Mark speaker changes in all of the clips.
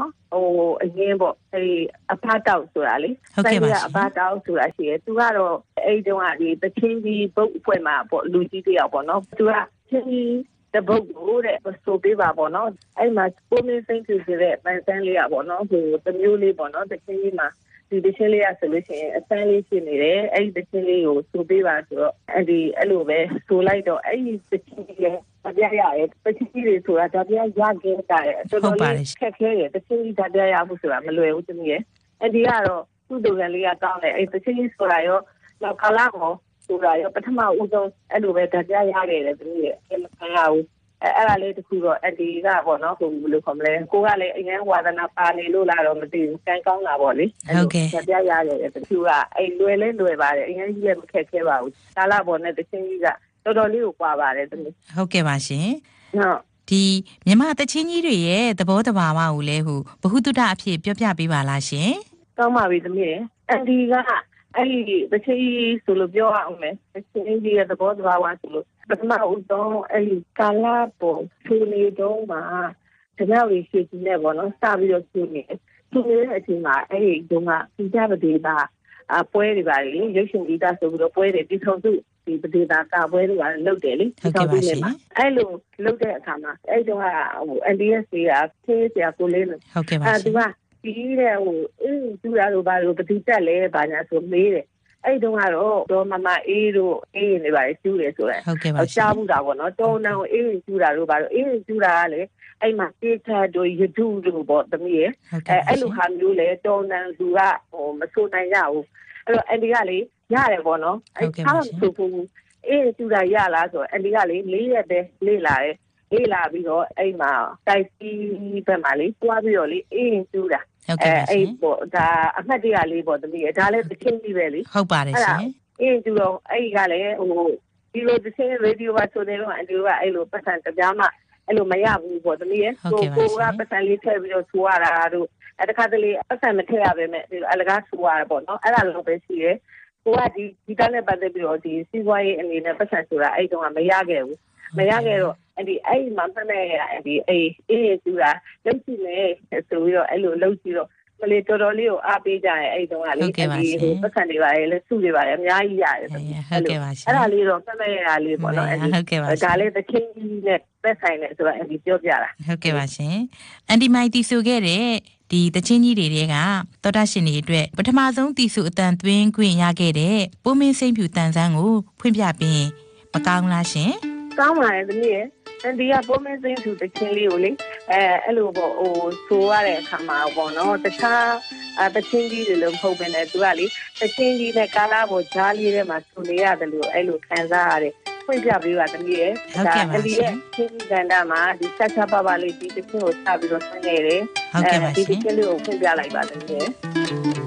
Speaker 1: နော်ဟိုအရင်ပေါ့အဲအဖတောက်ဆိုတာလေ
Speaker 2: ဟုတ်ကဲ့ပါရှင်
Speaker 1: အဖတောက်ဆိုတာရှိရဲသူကတော့အဲ့တုန်းကဒီတချင်းကြီးဘုတ်အဖွဲ့မှာပေါ့လူကြီးတယောက်ပေါ့နော်သူကချင်းကြီးတပုတ်ကိုတဲ့ဆိုပေးပါပေါ့နော်အဲ့မှာကိုမင်းစိတ်ကြည့်ရတဲ့ပန်စန်းလေးอ่ะပေါ့နော်ဟိုတစ်မျိုးလေးပေါ့နော်တချင်းကြီးမှာ ဒီတချင်းလေးอ่ะဆိုလို့ရှိရင်အစမ်းလေးဖြစ်နေတယ်အဲ့ဒီတချင်းလေးကိုဆိုပေးပါဆိုတော့အဲ့ဒီအဲ့လိုပဲဆိုလိုက်တော့အဲ့ဒီတချင်းကြီးလည်းဓာပြရတယ်တချင်းကြီးတွေဆိုတာဓာပြရခဲ့တာရဲ့တော်တော်လေးခက်ခဲတယ်တချင်းကြီးဓာပြရဖို့ဆိုတာမလွယ်ဘူးတမီးရဲ့အဲ့ဒီကတော့သူ့တူကလေးကကောင်းတယ်အဲ့တချင်းကြီးဆိုတာရောနောက်ကာလာကိုဆိုတာရောပထမဦးဆုံးအဲ့လိုပဲဓာပြရခဲ့တယ်တမီးရဲ့အဲ့မခံရဘူး အဲအဲ့ဒါလေးတခုတော့အဒီကပေါ့နော်ဟိုဘယ်လိုခေါ်မလဲကိုကလည်းအရင်ဝါသနာပါနေလို့လားတော့မသိဘူးကံကောင်းတာပေါ့လေဓာပြရတယ်တခုကအဲ့လွယ်လဲလွယ်ပါတယ်အရင်ကြီးလည်းမခက်ခဲပါဘူးကာလာပေါ်နဲ့တချင်းကြီးကတော်တော်လေးကိုကွာပါတယ်တမီး
Speaker 2: ဟုတ်ကဲ့ပါရှင်
Speaker 1: ဟုတ်
Speaker 2: ဒီမြန်မာတချင်းကြီးတွေရဲ့သဘောတဘာဝကိုလည်းဟိုဘ ഹു တုတအဖြစ်ပြောပြပေးပါလားရှင်
Speaker 1: ကောင်းပါပြီသမီးရယ်အန်ဒီက အဲ့ဒီတချီဆိုလို့ပြောအောင်မယ်တချီကြီးရဲ့သဘောတဘာဝဆိုလို့ပထမဦးဆုံးအဲ့ဒီကာလာပေါ်ဖြူနေတော့မှာတကြောက်ရရှိကြီးနဲ့ပေါ့နော်စပြီးတော့ဖြူနေဖြူနေတဲ့အချိန်မှာအဲ့ဒီတုန်းကပြကြပဒေတာအပွဲတွေပါလေရုပ်ရှင်ဂီတဆိုပြီးတော့ပွဲတွေပြီးဆုံးသူဒီပဒေတာကပွဲတွေပါလုပ်တယ်လေ
Speaker 2: ဟုတ်ကဲ့ပါရှင်
Speaker 1: အဲ့လိုလုပ်တဲ့အခါမှာအဲ့တုန်းကဟို NDS ကသေးစရာကိုလေးလို့
Speaker 2: ဟုတ်ကဲ့ပါ
Speaker 1: အဲ
Speaker 2: ရှ
Speaker 1: သူ
Speaker 2: င်
Speaker 1: က ပြီးတဲ့ဟိုအေးသူရတို့ဘာလို့ပတိတက်လဲဘာညာဆိုမေးတယ်အဲ့တုန်းကတော့တော့မမအေးတို့အေးနေပါလေကျူးတယ်ဆိုတော့
Speaker 2: ဟုတ်ကဲ့ပါ
Speaker 1: အ
Speaker 2: ရှ
Speaker 1: ရှား
Speaker 2: င်
Speaker 1: ဘူးတာပေါ့နော်တောင်းတန်းကိုအေးကျူးတာတို့ဘာလို့အေးကျူးတာကလေအဲ့မှာတေချာတို့ရတုတို့ပေါ့တမီးရဲ့
Speaker 2: ဟုတ်
Speaker 1: အဲ
Speaker 2: ကဲ့ပါ
Speaker 1: အဲ့
Speaker 2: ရှ
Speaker 1: လို
Speaker 2: င်
Speaker 1: ဟာမျိုးလေတောင်းတန်းသူကဟိုမဆိုနိုင်ရဘူးအဲ့တော့အန်ဒီကလေရတယ်ပေါ့နော်ထားမဆိုဘူးအေးကျူးတာရလားဆိုတော့အန်ဒီကလေလေးရက်ပဲလေးလာတယ်လေးလာပြီးတော့အဲ့မှာတိုက်စီဘက်မှာလေတွားပြီးတော့လေအေးကျူးတာ
Speaker 2: ဟုတ်
Speaker 1: အဲ
Speaker 2: ကဲ့ပါရှ
Speaker 1: အဲ့
Speaker 2: င်
Speaker 1: ပေါ့ဒါအမှတ်တရလေးပေါ့သမီးရဲ့ဒါလည်းတစ်ချင်းကြီးပဲလေ
Speaker 2: ဟုတ်ပါတယ်ရှင်
Speaker 1: အင်းသူတော့အဲ့ဒီကလည်းဟိုဒီလိုတစ်ချင်းရေဒီယိုပါဆိုနေတော့အန်ဒီကအဲ့လိုပတ်စံတပြားမှအဲ့လိုမရဘူးပေါ့သမီးရဲ့ကိုကပတ်စံလေးထည့်ပြီးတော့ဆိုရတာတို့အဲ့တခါတလေပတ်စံမထည့်ရပါနဲ့အလကားဆိုရတာပေါ့နော်အဲ့ဒါလိုပဲရှိရဲ ကိုကဒီဒီတန်းနဲ့ပတ်သက်ပြီးတော့ဒီစီးပွားရေးအနေနဲ့ပတ်စံဆိုတာအဲ့တုန်းကမရခဲ့ဘူးမရခဲ့တော့အဲ့ဒီအဲ့မှာဖက်နေရအဲ့ဒီအေးအေးသူကလုံးကြည့်နေဆိုပြီးတော့အဲ့လိုလုံးကြည့်တော့မလေးတော်တော်လေးကိုအားပေးကြရဲ့အဲ့တုန်းကလေပတ်စံတွေပါလေစုတွေပါလေအများကြီးရတယ်
Speaker 2: ဟုတ်ကဲ့ပါရှင်
Speaker 1: အဲ့ဒါလေးတော့ဖက်နေရလေးပေါ့နော်အဲ့ဒီ
Speaker 2: ဟုတ်ကဲ့ပါရှင်
Speaker 1: ဒါလေးတစ်ချင်းကြီးနဲ့သက်ဆိုင်နေဆိုတော့အဲ့ဒီပြောပြတာ
Speaker 2: ဟုတ်ကဲ့ပါရှင်အန်တီမိုင်တီဆိုခဲ့တဲ့ ဒီတချင်းကြီးတွေကသောတာရှင်တွေအတွက်ပထမဆုံးတီစုအတန်သွင်းခွင့်ရခဲ့တဲ့ပိုးမင်းစိမ့်ဖြူတန်ဆန်းကိုဖွင့်ပြပေးမကောင်းလားရှင်
Speaker 1: ကောင်းပါရဲ့သမီးရဲ့အန်ဒီကပုံမင်းစိမ့်သူတစ်ချင်းလေးကိုလေအဲအဲ့လိုပေါ့ဟိုဆိုရတဲ့အခါမှာပေါ့နော်တခြားအတချင်းကြီးတွေလို့မဟုတ်ဘဲနဲ့သူကလေတချင်းကြီးနဲ့ကာလာပေါ်ဂျားလေးထဲမှာဆိုနေရတယ်လို့အဲ့လိုခံစားရတယ် ဖွင့်ပြပေးပါသမီးရဲ့
Speaker 2: ဟုတ်ကဲ့ပါ
Speaker 1: အန်ဒီ
Speaker 2: ရှ
Speaker 1: ရဲ့
Speaker 2: င်
Speaker 1: ချင်းကန္တာမှာဒီဆက်ချက်ပါပါလေးဒီတစ်ချင်းကိုစပြီးတော့ဆင်းနေတယ်
Speaker 2: ဟုတ်ကဲ့ပါ
Speaker 1: ဒီ
Speaker 2: ရှင်
Speaker 1: တစ်ချင်းလေးကိုဖွင့်ပြလိုက်ပါသမီးရဲ့
Speaker 3: Stand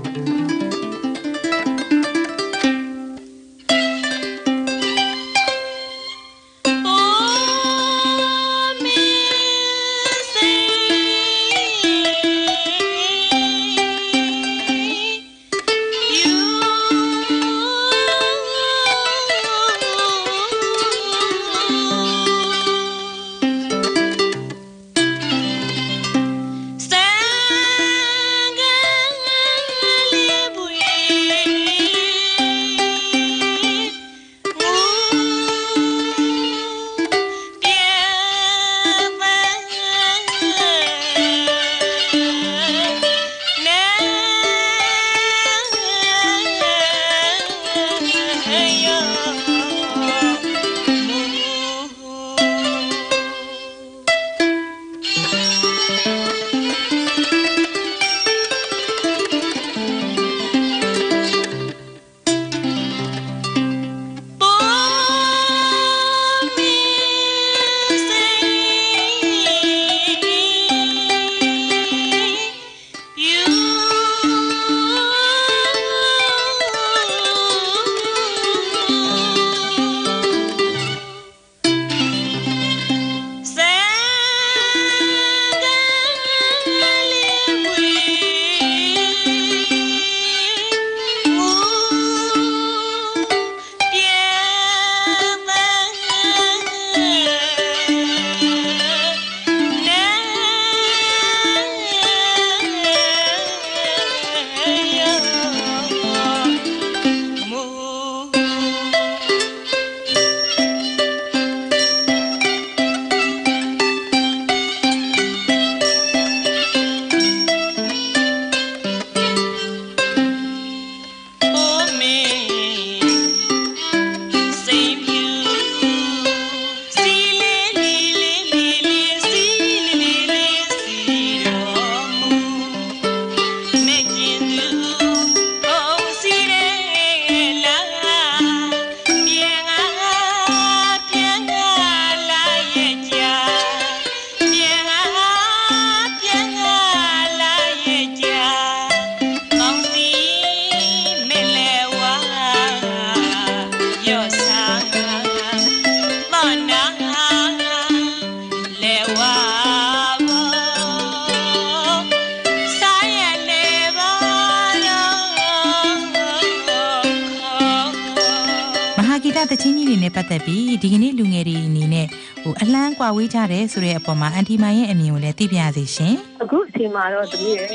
Speaker 2: တချင်းကြီးတွေနဲ့ပတ်သက်ပြီးဒီကနေ့လူငယ်တွေအနေနဲ့ဟိုအလန်းကွာဝေးကြတယ်ဆိုတဲ့အပေါ်မှာအန်တီမိုင်ရဲ့အမြင်ကိုလည်းသိပြရစီရှင်
Speaker 1: အခုအချိန်မှာတော့တမီးရဲ့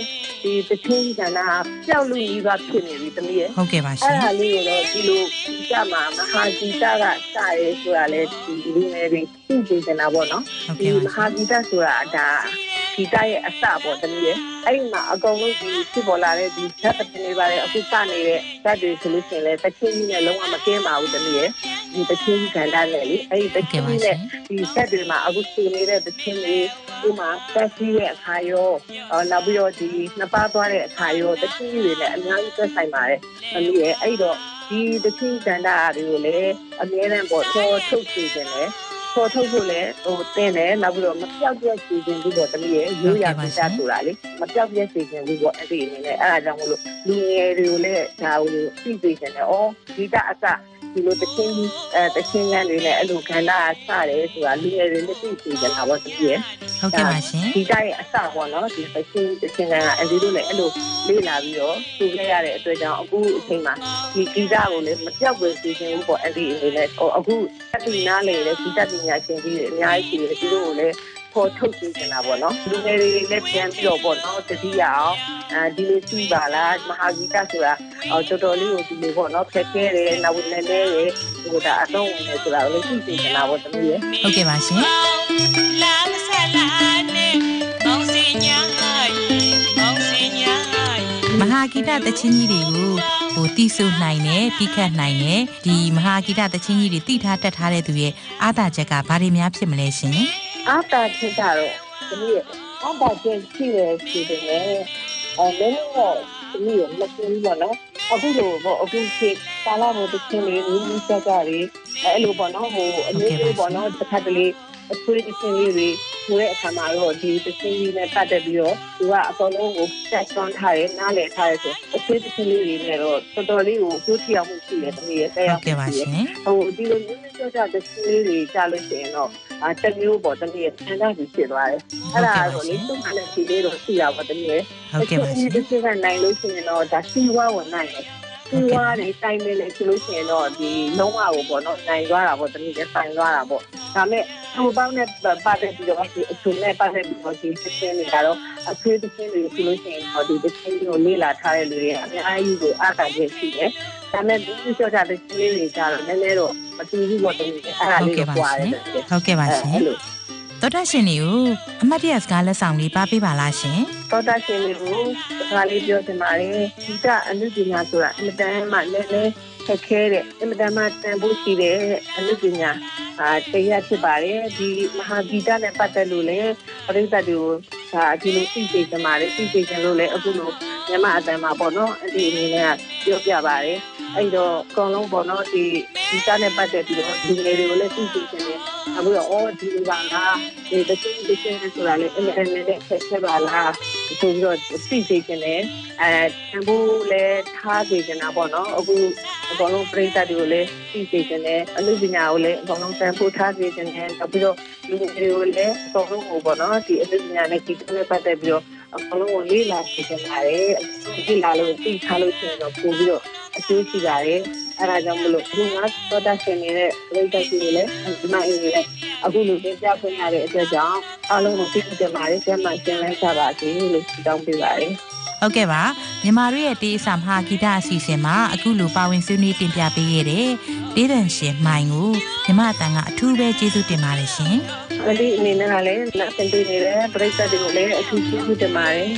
Speaker 1: ဒီတချင်းကဏ္ဍပျောက်လို့ကြီးပါဖြစ်နေပြီတမီးရဲ့
Speaker 2: ဟုတ်ကဲ့ပါရှ
Speaker 1: အဲ့
Speaker 2: င်
Speaker 1: ဒါလေးကိုတော့ဒီလိုကြမှာမဟာဂီတကစရဲဆိုတာလေဒီလူငယ်တွေသိကြနေတာပေါ့နော်
Speaker 2: ဟုတ်
Speaker 1: ဒီ
Speaker 2: ကဲ့
Speaker 1: မ
Speaker 2: ပါ
Speaker 1: ဟာဂီတဆိုတာဒါ ဂီတရဲ့အစပေါ့တမီးရဲ့အဲ့ဒီမှာအကုန်လုံးဒီဖြစ်ပေါ်လာတဲ့ဒီဇက်ပတင်တွေပါတယ်အခုစနေတဲ့ဇက်တွေဆိုလို့ရှိရင်လည်းတချင်းကြီးနဲ့လုံးဝမကင်းပါဘူးတမီးရဲ့ဒီတချင်းကြီးကဏ္ဍနဲ့လေအဲ့ဒီတ
Speaker 2: ဟုတ်
Speaker 1: ချင်း
Speaker 2: ကဲ့ပါ
Speaker 1: ကြီး
Speaker 2: ရှ
Speaker 1: နဲ့
Speaker 2: င်
Speaker 1: ဒီဆက်တွေမှာအခုစီနေတဲ့တချင်းတွေဥမာတက်စီရဲ့အခါရောအော်နောက်ပြီးတော့ဒီနှစ်ပါးသွားတဲ့အခါရောတချင်းကြီးတွေနဲ့အများကြီးသက်ဆိုင်ပါတယ်။အမေရဲ့အဲ့တော့ဒီတချင်းကန္တာတွေကိုလည်းအများနဲ့ပေါ့ပေါ်ထုတ်စီခြင်းနဲ့ ပေါ်ထုတ်ဖို့လည်းဟိုတင်းတယ်နောက်ပြီးတော့မပြောက်ပြက်စီခြင်းပြီးတော့တမီးရဲ့ရိုးရာပြတာဆိုတာလေမပြောက်ပြက်စီခြင်းပြီးတော့အဲ့ဒီအနေနဲ့အဲ့ဒါကြောင့်မလို့လူငယ်တွေကိုလည်းဒါကိုသိသိခြင်းနဲ့အော်ဒီကအစ ဒီလိုတချင်းအဲတချင်းရန်တွေနဲ့အဲ့လိုခန္ဓာစတယ်ဆိုတာလူငယ်တွေလည်းသိသိကြတာပေါ့တကယ်
Speaker 2: ဟုတ်ကဲ့ပါရှင်
Speaker 1: ဒီတိုင်းအစပေါ့နော်ဒီတချင်းတချင်းကအဒီလိုလည်းအဲ့လိုလေးလာပြီးတော့သူခဲ့ရတဲ့အတွက်ကြောင့်အခုအချိန်မှာဒီဂီတကိုလည်းမပြောက်ပဲစီစဉ်ဘူးပေါ့အဲ့ဒီအနေနဲ့ဟိုအခုတက်တီနားလေလေဂီတပညာရှင်ကြီးတွေအများကြီးရှိတယ်ဒီလိုကိုလည်း ပေါ်ထုတ်စီစဉ်တာပေါ့နော်လူငယ်တွေလည်းပြန်ပြီးတော့ပေါ့နော်တတိယအောင်အဲဒီလိုစီးပါလားမဟာဂီတဆိုတာအော်တော်တော်လေးကိုဒီလိုပေါ့နော်ဖက်ခဲတယ်နောက်လည်းလည်းရဟိုဒါအတော့ဝင်တယ်ဆိုတာကိုလည်းသိစီစဉ်တာပေါ့တမီးရဲ့
Speaker 2: ဟုတ်ကဲ့ပါရှင်
Speaker 3: လာမဆလာနဲ့မောင်စင်ညာရေမောင်စင်ညာရေ
Speaker 2: မဟာဂီတတချင်းကြီးတွေကိုဟိုတီးဆိုနိုင်တယ်ပြီးခတ်နိုင်တယ်ဒီမဟာဂီတတချင်းကြီးတွေတိထားတက်ထားတဲ့သူရဲ့အားသာချက်ကဘာတွေများဖြစ်မလဲရှင်
Speaker 1: အားတာထစ်တာတော့ဒီနေ့အားတာချင်းရှိတယ်ရှိတယ်လေအဲမင်းတို့ဒီနေ့မသိဘူးပေါ့နော်အခုလိုပေါ့အခုခေတ်ကာလာဘုတ်ချင်းလေးနည်းနည်းစကြတွေအဲ့လိုပေါ့နော်ဟိုအမျိုးမျိုးပေါ့နော်တစ်ခါတလေအဆွေးချင်းလေးတွေဟိုရဲ့အခါမှာတော့ဒီတချင်းလေးနဲ့ပတ်သက်ပြီးတော့သူကအကုန်လုံးကိုတက်ဆွမ်းထားတယ်နားလည်ထားတယ်ဆိုအဆွေးချင်းလေးတွေနဲ့တော့တော်တော်လေးကိုကျိုးချအောင်မှုရှိတယ်တမီးရဲ့တရား
Speaker 2: ဟုတ်ကဲ့ပါရှင်
Speaker 1: ဟိုဒီလိုမျိုးမျိုးကြတဲ့စီးလေးတွေကြားလို့ရှိရင်တော့ အာတစ်မျိုးပေါ့တမီးရဲ့ဆန္ဒကြီးဖြစ်သွားတယ်။အဲ့ဒါဆိုလေသူ့မှာလည်းဒီလေးတော့ရှိရပါတမီးရဲ့
Speaker 2: ဟုတ်ကဲ့ပါရှင်
Speaker 1: ဒီစစ်ကနိုင်လို့ရှိရင်တော့ဒါစီဝါဝင်နိုင်တယ်။ စီဝါတွေတိုင်းနေလေဆိုလို့ရှိရင်တော့ဒီလုံးဝကိုပေါ့နော်နိုင်သွားတာပေါ့တမီးရဲ့ဆိုင်သွားတာပေါ့။ဒါမဲ့သူ့ဘောင်းနဲ့ပတ်သက်ပြီးတော့ဒီအချုံနဲ့ပတ်သက်ပြီးတော့ဒီစစ်စင်းတွေကတော့အခွေးတစ်ချင်းတွေဆိုလို့ရှိရင်တော့ဒီတစ်ချင်းကိုလေးလာထားတဲ့လူတွေကအများကြီးကိုအားသာချက်ရှိတယ်။ဒါမဲ့ဒီပြောကြတဲ့ချင်းလေးတွေကြတော့နည်းနည်းတော့မတူဘူးပေါ့တမီးအဲ့ဒါလေးကိုကြွားတယ်
Speaker 2: ဟုတ်ကဲ့ပါရှင်
Speaker 1: အဲ့လို
Speaker 2: သောတာရှင်တွေကိုအမတ်တရစကားလက်ဆောင်လေးပါပေးပါလားရှင်
Speaker 1: သောတာရှင်တွေကိုစကားလေးပြောချင်ပါတယ်ဒီကအနုပညာဆိုတာအမတန်မှလည်းလည်းခက်ခဲတဲ့အမတန်မှတန်ဖို့ရှိတဲ့အနုပညာအာတရားဖြစ်ပါတယ်ဒီမဟာဂီတနဲ့ပတ်သက်လို့လည်းပရိသတ်တွေကိုဒါဒီလိုသိစေချင်ပါတယ်သိစေချင်လို့လည်းအခုလိုမြန်မာအတန်မှာပေါ့နော်အဲ့ဒီအနေနဲ့ပြောပြပါတယ်အဲ့တော့အကောင်လုံးပေါ့နော်ဒီဒီကနဲ့ပတ်သက်ပြီးတော့ဒီငယ်တွေကိုလည်းသိစေချင်တယ် အခုတော့အော်ဒီလိုပါလားဒီတချို့တချို့ဆိုတာလည်းအမြဲတမ်းနဲ့ဆက်ဆက်ပါလားဆိုပြီးတော့သိစေချင်တယ်အဲတန်ဖိုးလည်းထားစေချင်တာပေါ့နော်အခုအကောင်လုံးပြိတ္တတွေကိုလည်းသိစေချင်တယ်အမှုပညာကိုလည်းအကောင်လုံးတန်ဖိုးထားစေချင်တယ်နောက်ပြီးတော့လူတွေကိုလည်းအကောင်လုံးကိုပေါ့နော်ဒီအမှုပညာနဲ့ဒီကနေ့ပတ်သက်ပြီးတော့အကောင်လုံးကိုလေးလာစေချင်ပါတယ်ဒီလာလို့သိထားလို့ရှိရင်တော့ပို့ပြီးတော့ အကျိုးရှိပါတယ်အဲ့ဒါကြောင့်မလို့ဒီမှာသောတာရှင်နေတဲ့ပြိတ္တတွေလည်းဒီမှာအင်းလည်းအခုလိုပြပြခွင့်ရတဲ့အတွက်ကြောင့်အားလုံးကိုသိကြပါတယ်ကျမ်းမာရှင်းလင်းကြပါစေလို့ဆုတောင်းပေးပါတယ်
Speaker 2: ဟုတ်ကဲ့ပါမြန်မာတို့ရဲ့တေးအစာမဟာဂီတအစီအစဉ်မှာအခုလိုပါဝင်ဆွေးနွေးတင်ပြပေးခဲ့တဲ့ဒေသန်ရှင်မိုင်ကိုမြမအတန်ကအထူးပဲကျေးဇူးတင်ပါတယ်ရှင်
Speaker 1: အဲ့ဒီအနေနဲ့ကလည်းလက်ဆင်ပေးနေတဲ့ပြိတ္တတွေကိုလည်းအထူးကျေးဇူးတင်ပါတယ်